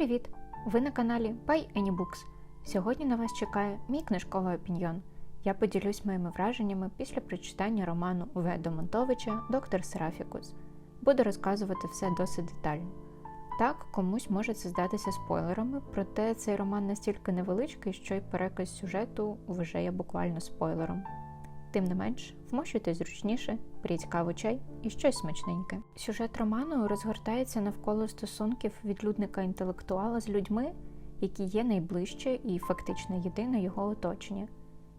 привіт! Ви на каналі Buy Any Books. Сьогодні на вас чекає мій книжковий опіньйон. Я поділюсь моїми враженнями після прочитання роману В. Домонтовича Доктор Серафікус. Буду розказувати все досить детально. Так, комусь може це здатися спойлерами, проте цей роман настільки невеличкий, що й переказ сюжету вважає буквально спойлером. Тим не менш, вмощуйте зручніше, беріть каву чай і щось смачненьке. Сюжет роману розгортається навколо стосунків відлюдника інтелектуала з людьми, які є найближче і фактично єдине його оточення.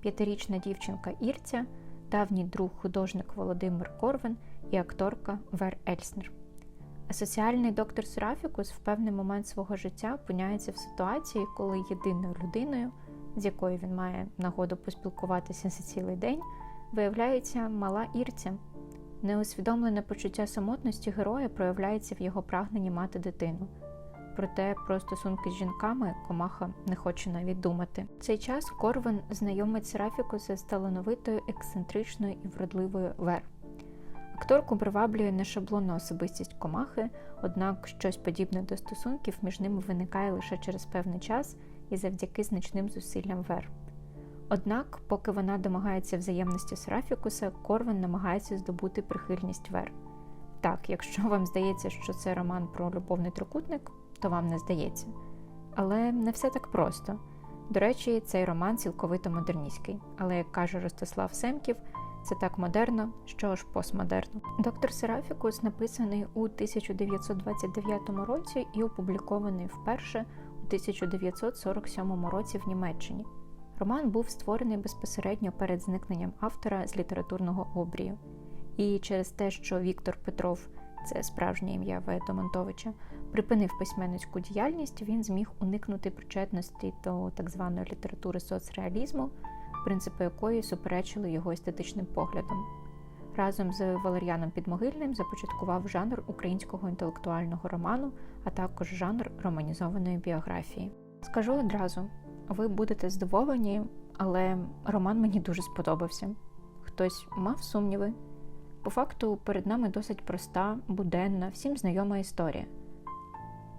П'ятирічна дівчинка Ірця, давній друг художник Володимир Корвин і акторка Вер Ельснер. Асоціальний доктор Серафікус в певний момент свого життя опиняється в ситуації, коли єдиною людиною з якою він має нагоду поспілкуватися за цілий день, виявляється мала Ірця. Неусвідомлене почуття самотності героя проявляється в його прагненні мати дитину. Проте про стосунки з жінками комаха не хоче навіть думати. В цей час Корвин знайомить Серафікуса з талановитою, ексцентричною і вродливою Вер. Акторку приваблює не шаблонна особистість комахи, однак щось подібне до стосунків між ними виникає лише через певний час і завдяки значним зусиллям Вер. Однак, поки вона домагається взаємності Серафікуса, Корвин намагається здобути прихильність Вер. Так, якщо вам здається, що це роман про любовний трикутник, то вам не здається. Але не все так просто. До речі, цей роман цілковито модерністський, але, як каже Ростислав Семків, це так модерно, що аж постмодерно. Доктор Серафікус написаний у 1929 році і опублікований вперше 1947 році в Німеччині. Роман був створений безпосередньо перед зникненням автора з літературного обрію. І через те, що Віктор Петров, це справжнє ім'я В. Домонтовича, припинив письменницьку діяльність, він зміг уникнути причетності до так званої літератури соцреалізму, принципи якої суперечили його естетичним поглядам. Разом з Валеріаном Підмогильним започаткував жанр українського інтелектуального роману, а також жанр романізованої біографії. Скажу одразу: ви будете здивовані, але роман мені дуже сподобався. Хтось мав сумніви. По факту, перед нами досить проста, буденна, всім знайома історія.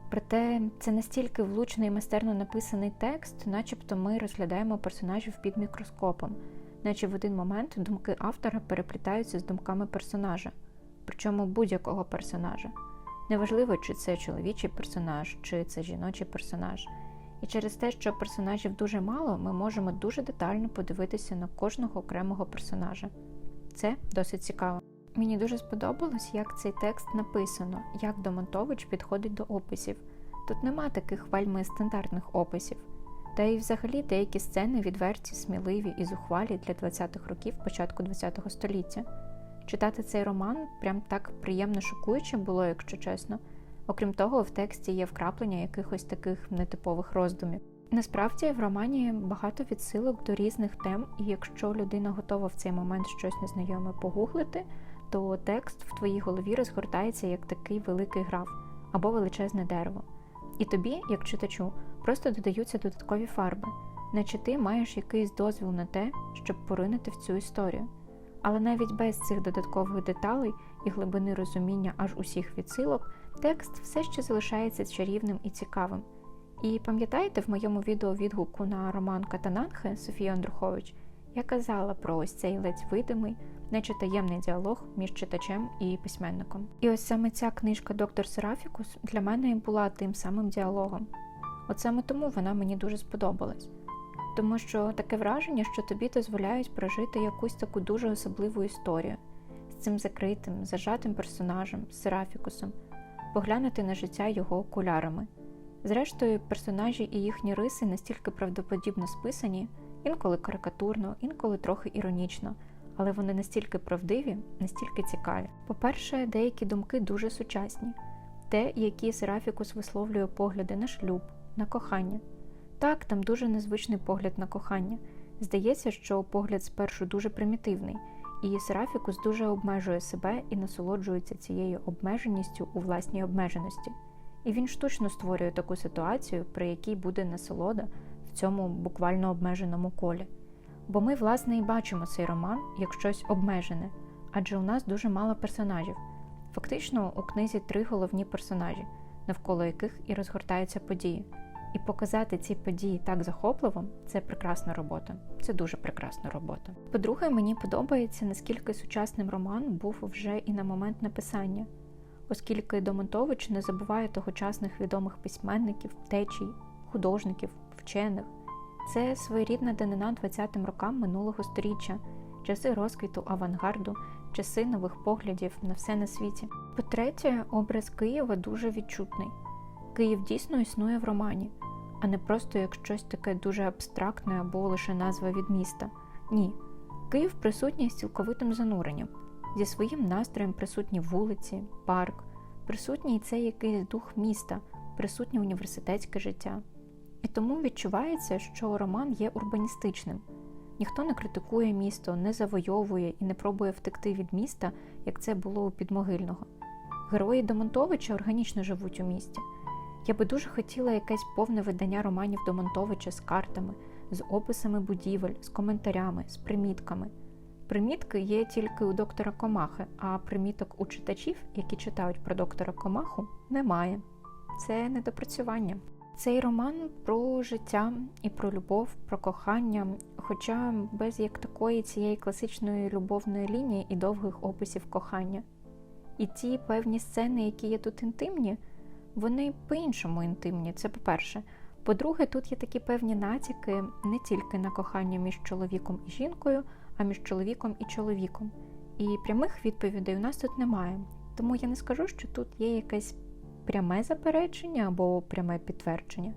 Проте це настільки влучно і майстерно написаний текст, начебто ми розглядаємо персонажів під мікроскопом наче в один момент думки автора переплітаються з думками персонажа, причому будь-якого персонажа. Неважливо, чи це чоловічий персонаж, чи це жіночий персонаж. І через те, що персонажів дуже мало, ми можемо дуже детально подивитися на кожного окремого персонажа. Це досить цікаво. Мені дуже сподобалось, як цей текст написано, як Домонтович підходить до описів. Тут нема таких вельми стандартних описів. Та й взагалі деякі сцени відверті, сміливі і зухвалі для 20-х років початку ХХ століття. Читати цей роман прям так приємно шокуюче було, якщо чесно. Окрім того, в тексті є вкраплення якихось таких нетипових роздумів. Насправді в романі багато відсилок до різних тем, і якщо людина готова в цей момент щось незнайоме погуглити, то текст в твоїй голові розгортається як такий великий граф або величезне дерево. І тобі, як читачу, просто додаються додаткові фарби, наче ти маєш якийсь дозвіл на те, щоб поринути в цю історію. Але навіть без цих додаткових деталей і глибини розуміння аж усіх відсилок, текст все ще залишається чарівним і цікавим. І пам'ятаєте, в моєму відео відгуку на роман Катананхе Софія Андрухович я казала про ось цей ледь видимий, наче таємний діалог між читачем і письменником. І ось саме ця книжка Доктор Серафікус для мене була тим самим діалогом. От саме тому вона мені дуже сподобалась. Тому що таке враження, що тобі дозволяють прожити якусь таку дуже особливу історію з цим закритим, зажатим персонажем, Серафікусом, поглянути на життя його окулярами. Зрештою, персонажі і їхні риси настільки правдоподібно списані, інколи карикатурно, інколи трохи іронічно, але вони настільки правдиві, настільки цікаві. По-перше, деякі думки дуже сучасні, те, які Серафікус висловлює погляди на шлюб, на кохання. Так, там дуже незвичний погляд на кохання. Здається, що погляд спершу дуже примітивний, і Серафікус дуже обмежує себе і насолоджується цією обмеженістю у власній обмеженості. І він штучно створює таку ситуацію, при якій буде насолода в цьому буквально обмеженому колі. Бо ми, власне, і бачимо цей роман як щось обмежене, адже у нас дуже мало персонажів. Фактично, у книзі три головні персонажі навколо яких і розгортаються події. І показати ці події так захопливо це прекрасна робота. Це дуже прекрасна робота. По-друге, мені подобається, наскільки сучасним роман був вже і на момент написання, оскільки Домонтович не забуває тогочасних відомих письменників, течій, художників, вчених. Це своєрідна данина 20-м рокам минулого століття, часи розквіту авангарду, часи нових поглядів на все на світі. По-третє, образ Києва дуже відчутний. Київ дійсно існує в романі, а не просто як щось таке дуже абстрактне або лише назва від міста. Ні. Київ присутній з цілковитим зануренням, зі своїм настроєм присутні вулиці, парк, присутній цей якийсь дух міста, присутнє університетське життя. І тому відчувається, що роман є урбаністичним. Ніхто не критикує місто, не завойовує і не пробує втекти від міста, як це було у Підмогильного. Герої Домонтовича органічно живуть у місті. Я би дуже хотіла якесь повне видання романів Домонтовича з картами, з описами будівель, з коментарями, з примітками. Примітки є тільки у доктора Комахи, а приміток у читачів, які читають про доктора Комаху, немає. Це недопрацювання. Цей роман про життя і про любов, про кохання, хоча без як такої цієї класичної любовної лінії і довгих описів кохання. І ті певні сцени, які є тут інтимні, вони по-іншому інтимні, це по-перше. По-друге, тут є такі певні натяки не тільки на кохання між чоловіком і жінкою, а між чоловіком і чоловіком. І прямих відповідей у нас тут немає. Тому я не скажу, що тут є якесь пряме заперечення або пряме підтвердження.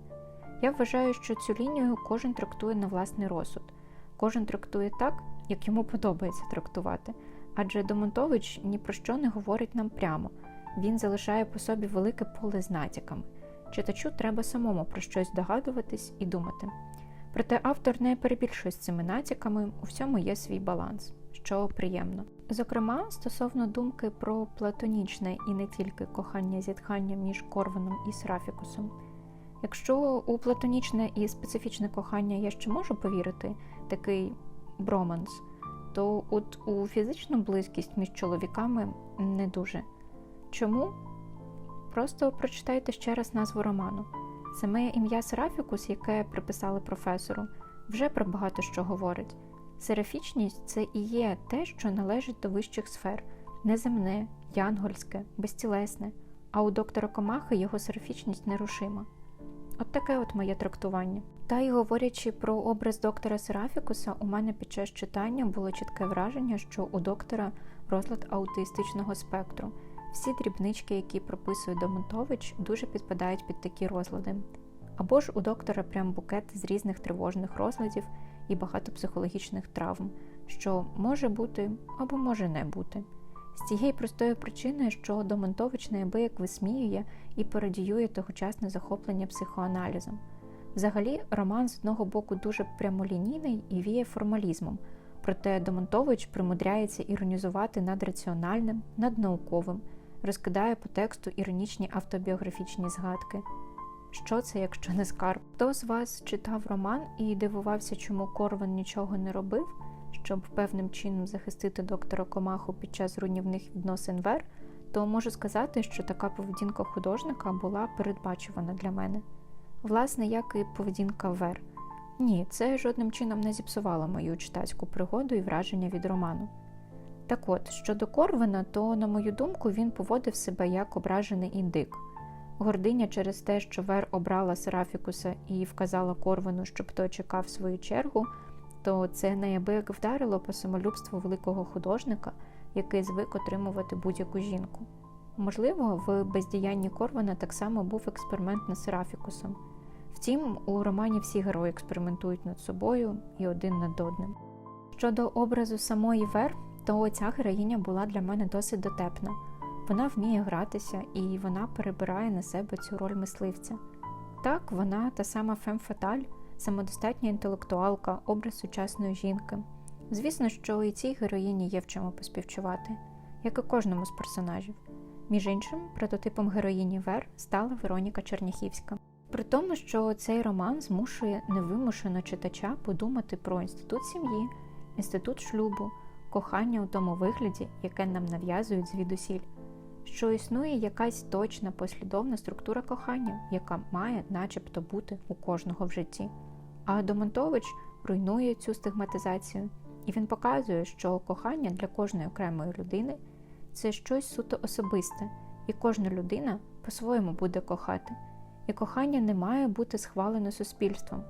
Я вважаю, що цю лінію кожен трактує на власний розсуд, кожен трактує так, як йому подобається трактувати. Адже Домонтович ні про що не говорить нам прямо, він залишає по собі велике поле з натяками. Читачу треба самому про щось догадуватись і думати. Проте автор не перебільшує з цими натяками, у всьому є свій баланс, що приємно. Зокрема, стосовно думки про платонічне і не тільки кохання зітхання між Корваном і Срафікусом. Якщо у платонічне і специфічне кохання я ще можу повірити, такий броманс, то от у фізичну близькість між чоловіками не дуже. Чому? Просто прочитайте ще раз назву роману. Саме ім'я Серафікус, яке приписали професору, вже про багато що говорить. Серафічність це і є те, що належить до вищих сфер неземне, янгольське, безтілесне, а у доктора Комахи його серафічність нерушима. От таке от моє трактування. Та й говорячи про образ доктора Серафікуса, у мене під час читання було чітке враження, що у доктора розлад аутистичного спектру. Всі дрібнички, які прописує Домонтович, дуже підпадають під такі розлади. Або ж у доктора прям букет з різних тривожних розладів і багато психологічних травм, що може бути або може не бути. З цієї простої причини, що Домонтович неабияк висміює і пародіює тогочасне захоплення психоаналізом. Взагалі, роман з одного боку дуже прямолінійний і віє формалізмом, проте Домонтович примудряється іронізувати над раціональним, над науковим, розкидає по тексту іронічні автобіографічні згадки. Що це, якщо не скарб? Хто з вас читав роман і дивувався, чому Корван нічого не робив, щоб певним чином захистити доктора Комаху під час руйнівних відносин Вер, то можу сказати, що така поведінка художника була передбачувана для мене. Власне, як і поведінка Вер. Ні, це жодним чином не зіпсувало мою читацьку пригоду і враження від роману. Так от, щодо Корвана, то, на мою думку, він поводив себе як ображений індик. Гординя через те, що Вер обрала Серафікуса і вказала Корвану, щоб той чекав свою чергу, то це неабияк вдарило по самолюбству великого художника, який звик отримувати будь-яку жінку. Можливо, в бездіянні Корвана так само був експеримент над Серафікусом. Втім, у романі всі герої експериментують над собою і один над одним. Щодо образу самої Вер, то ця героїня була для мене досить дотепна. Вона вміє гратися і вона перебирає на себе цю роль мисливця. Так, вона та сама фем-фаталь, самодостатня інтелектуалка, образ сучасної жінки. Звісно, що і цій героїні є в чому поспівчувати, як і кожному з персонажів. Між іншим, прототипом героїні Вер стала Вероніка Черняхівська. При тому, що цей роман змушує невимушено читача подумати про інститут сім'ї, інститут шлюбу, кохання у тому вигляді, яке нам нав'язують звідусіль. що існує якась точна послідовна структура кохання, яка має начебто бути у кожного в житті. А Домонтович руйнує цю стигматизацію, і він показує, що кохання для кожної окремої людини це щось суто особисте, і кожна людина по-своєму буде кохати. І кохання не має бути схвалено суспільством.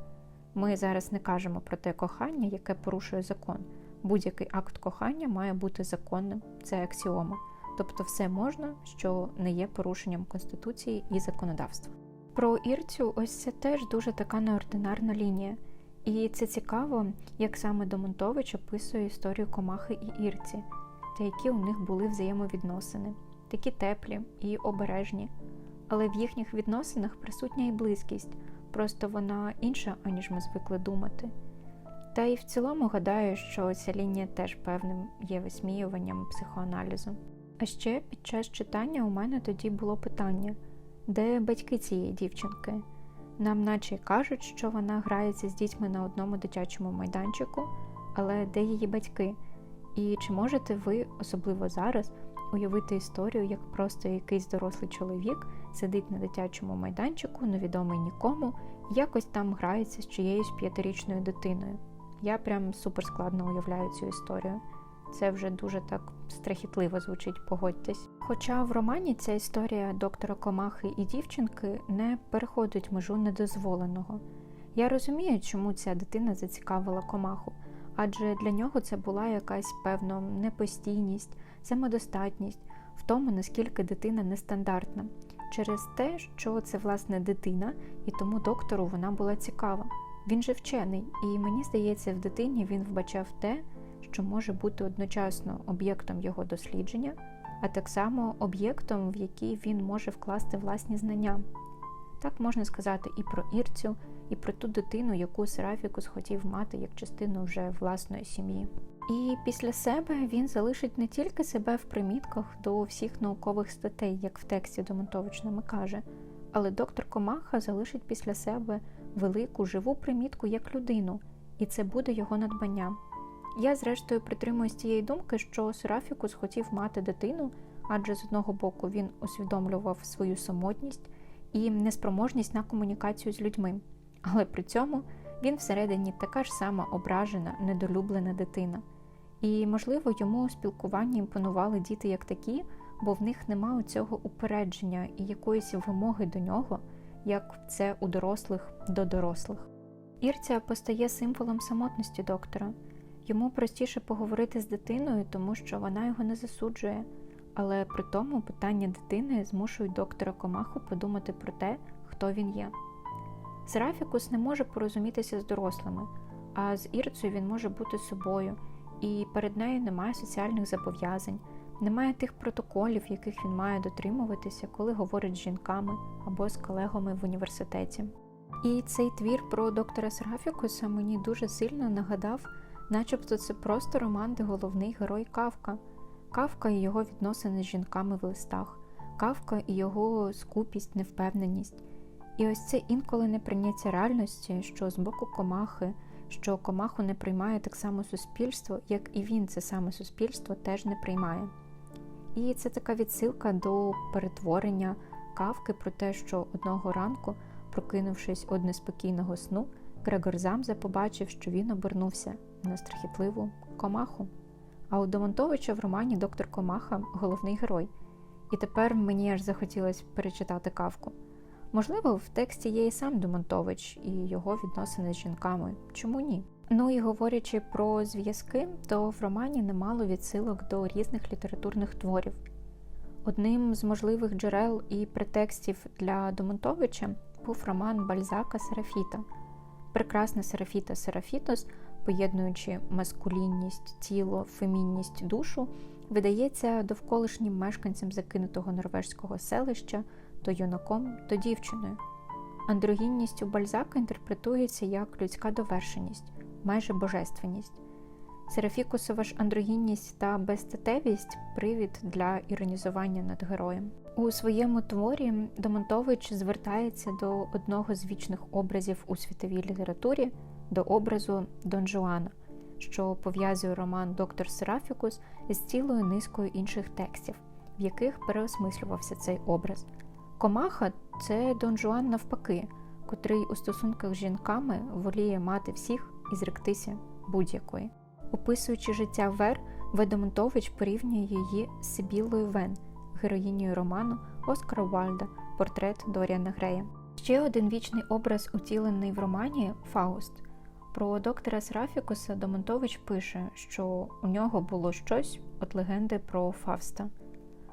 Ми зараз не кажемо про те кохання, яке порушує закон. Будь-який акт кохання має бути законним, це аксіома. Тобто все можна, що не є порушенням Конституції і законодавства. Про Ірцю ось це теж дуже така неординарна лінія. І це цікаво, як саме Домонтович описує історію Комахи і Ірці, та які у них були взаємовідносини, такі теплі і обережні. Але в їхніх відносинах присутня і близькість, просто вона інша, аніж ми звикли думати. Та і в цілому гадаю, що ця лінія теж певним є висміюванням психоаналізу. А ще під час читання у мене тоді було питання, де батьки цієї дівчинки? Нам наче кажуть, що вона грається з дітьми на одному дитячому майданчику, але де її батьки? І чи можете ви, особливо зараз, уявити історію, як просто якийсь дорослий чоловік сидить на дитячому майданчику, невідомий нікому, і якось там грається з чиєюсь п'ятирічною дитиною? Я прям супер складно уявляю цю історію. Це вже дуже так страхітливо звучить, погодьтесь. Хоча в романі ця історія доктора Комахи і дівчинки не переходить межу недозволеного. Я розумію, чому ця дитина зацікавила комаху, адже для нього це була якась певна непостійність, самодостатність в тому, наскільки дитина нестандартна, через те, що це власне дитина, і тому доктору вона була цікава. Він же вчений, і мені здається, в дитині він вбачав те що може бути одночасно об'єктом його дослідження, а так само об'єктом, в який він може вкласти власні знання. Так можна сказати і про Ірцю, і про ту дитину, яку Серафікус хотів мати як частину вже власної сім'ї. І після себе він залишить не тільки себе в примітках до всіх наукових статей, як в тексті Домонтович нами каже, але доктор Комаха залишить після себе велику живу примітку як людину, і це буде його надбання. Я, зрештою, притримуюсь тієї думки, що Серафікус хотів мати дитину, адже з одного боку він усвідомлював свою самотність і неспроможність на комунікацію з людьми, але при цьому він всередині така ж сама ображена, недолюблена дитина. І, можливо, йому у спілкуванні імпонували діти як такі, бо в них немає цього упередження і якоїсь вимоги до нього, як це у дорослих до дорослих. Ірця постає символом самотності доктора. Йому простіше поговорити з дитиною, тому що вона його не засуджує, але при тому питання дитини змушують доктора Комаху подумати про те, хто він є. Серафікус не може порозумітися з дорослими, а з Ірцею він може бути собою, і перед нею немає соціальних зобов'язань, немає тих протоколів, яких він має дотримуватися, коли говорить з жінками або з колегами в університеті. І цей твір про доктора Серафікуса мені дуже сильно нагадав начебто це просто роман, де головний герой Кавка, Кавка і його відносини з жінками в листах, Кавка і його скупість, невпевненість. І ось це інколи неприйняття реальності, що з боку комахи, що комаху не приймає так само суспільство, як і він це саме суспільство теж не приймає. І це така відсилка до перетворення кавки про те, що одного ранку, прокинувшись од неспокійного сну, Грегор Замза побачив, що він обернувся на страхітливу комаху. А у Домонтовича в романі Доктор Комаха головний герой. І тепер мені аж захотілося перечитати кавку. Можливо, в тексті є і сам Домонтович і його відносини з жінками. Чому ні? Ну і говорячи про зв'язки, то в романі немало відсилок до різних літературних творів. Одним з можливих джерел і претекстів для Домонтовича був роман Бальзака Серафіта. Прекрасна Серафіта Серафітос поєднуючи маскулінність, тіло, фемінність, душу, видається довколишнім мешканцям закинутого норвежського селища то юнаком, то дівчиною. Андрогінність у Бальзака інтерпретується як людська довершеність, майже божественність. Серафікусова ж андрогінність та безстатевість привід для іронізування над героєм. У своєму творі Домонтович звертається до одного з вічних образів у світовій літературі до образу Дон Жуана, що пов'язує роман Доктор Серафікус із цілою низкою інших текстів, в яких переосмислювався цей образ. Комаха це Дон Жуан навпаки, котрий у стосунках з жінками воліє мати всіх і зректися будь-якої. Описуючи життя Вер, Ведомонтович порівнює її з Сибілою Вен, героїнею роману Оскара Вальда Портрет Доріана Грея. Ще один вічний образ, утілений в романі Фауст. Про доктора Серафікуса Домонтович пише, що у нього було щось від легенди про Фавста.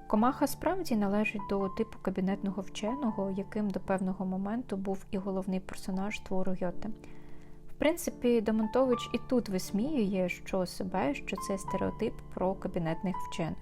Комаха справді належить до типу кабінетного вченого, яким до певного моменту був і головний персонаж твору Гьоте. Принципі, Домонтович і тут висміює що себе, що це стереотип про кабінетних вчених.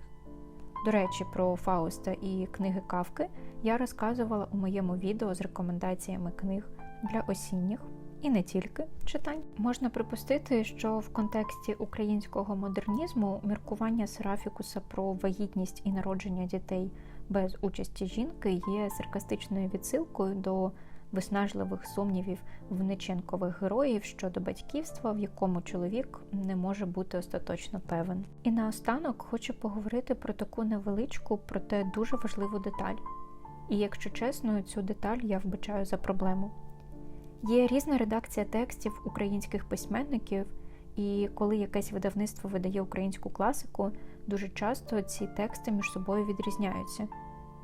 До речі, про Фауста і книги Кавки я розказувала у моєму відео з рекомендаціями книг для осінніх і не тільки читань. Можна припустити, що в контексті українського модернізму міркування Серафікуса про вагітність і народження дітей без участі жінки є саркастичною відсилкою до виснажливих сумнівів вниченкових героїв щодо батьківства, в якому чоловік не може бути остаточно певен. І наостанок хочу поговорити про таку невеличку, проте дуже важливу деталь. І якщо чесно, цю деталь я вбачаю за проблему. Є різна редакція текстів українських письменників, і коли якесь видавництво видає українську класику, дуже часто ці тексти між собою відрізняються.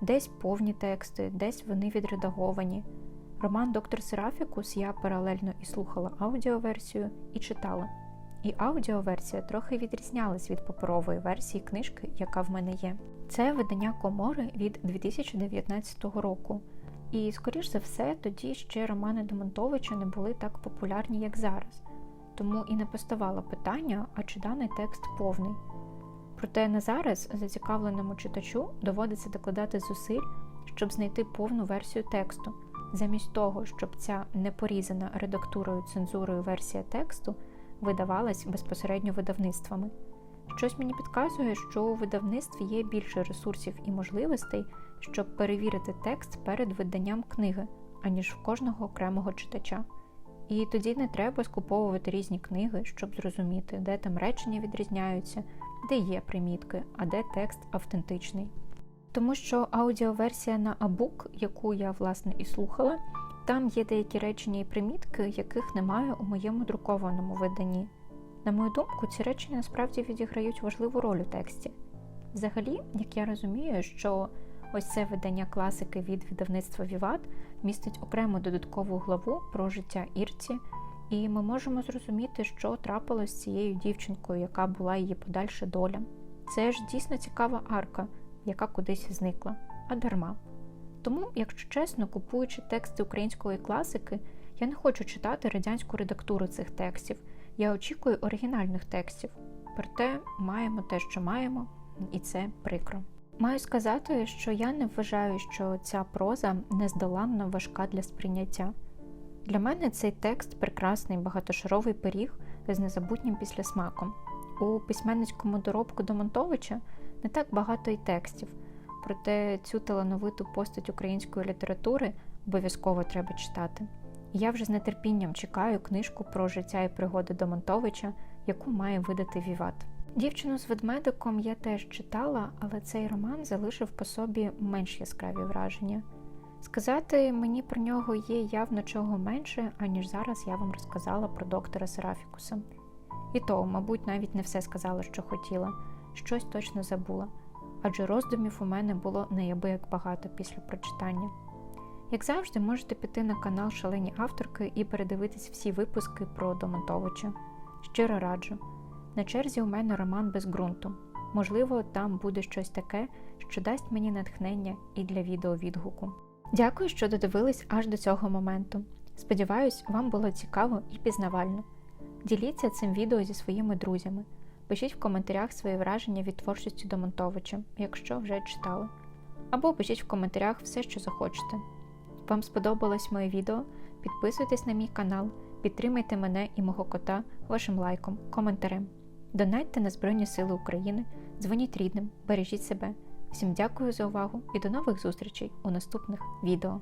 Десь повні тексти, десь вони відредаговані. Роман Доктор Серафікус я паралельно і слухала аудіоверсію і читала. І аудіоверсія трохи відрізнялась від паперової версії книжки, яка в мене є. Це видання комори від 2019 року. І, скоріш за все, тоді ще романи Демонтовича не були так популярні, як зараз, тому і не поставало питання, а чи даний текст повний. Проте на зараз зацікавленому читачу доводиться докладати зусиль, щоб знайти повну версію тексту, замість того, щоб ця непорізана редактурою цензурою версія тексту видавалась безпосередньо видавництвами. Щось мені підказує, що у видавництві є більше ресурсів і можливостей, щоб перевірити текст перед виданням книги, аніж в кожного окремого читача. І тоді не треба скуповувати різні книги, щоб зрозуміти, де там речення відрізняються, де є примітки, а де текст автентичний. Тому що аудіоверсія на Абук, яку я власне і слухала, там є деякі речення і примітки, яких немає у моєму друкованому виданні. На мою думку, ці речення насправді відіграють важливу роль у тексті. Взагалі, як я розумію, що ось це видання класики від видавництва Віват містить окрему додаткову главу про життя Ірці, і ми можемо зрозуміти, що трапилось з цією дівчинкою, яка була її подальша доля. Це ж дійсно цікава арка, яка кудись зникла, а дарма. Тому, якщо чесно, купуючи тексти української класики, я не хочу читати радянську редактуру цих текстів. Я очікую оригінальних текстів, проте маємо те, що маємо, і це прикро. Маю сказати, що я не вважаю, що ця проза нездоланно важка для сприйняття. Для мене цей текст прекрасний багатошаровий пиріг з незабутнім післясмаком. У письменницькому доробку Домонтовича не так багато й текстів, проте цю талановиту постать української літератури обов'язково треба читати. Я вже з нетерпінням чекаю книжку про життя і пригоди Домонтовича, яку має видати Віват. Дівчину з ведмедиком я теж читала, але цей роман залишив по собі менш яскраві враження. Сказати мені про нього є явно чого менше, аніж зараз я вам розказала про доктора Серафікуса. І то, мабуть, навіть не все сказала, що хотіла, щось точно забула, адже роздумів у мене було неябияк багато після прочитання. Як завжди, можете піти на канал Шалені авторки і передивитись всі випуски про Домонтовича. Щиро раджу. На черзі у мене роман без ґрунту. Можливо, там буде щось таке, що дасть мені натхнення і для відеовідгуку. Дякую, що додивились аж до цього моменту. Сподіваюсь, вам було цікаво і пізнавально. Діліться цим відео зі своїми друзями. Пишіть в коментарях свої враження від творчості Домонтовича, якщо вже читали. Або пишіть в коментарях все, що захочете. Вам сподобалось моє відео? Підписуйтесь на мій канал, підтримайте мене і мого кота вашим лайком, коментарем. Донайте на Збройні Сили України, дзвоніть рідним, бережіть себе. Всім дякую за увагу і до нових зустрічей у наступних відео.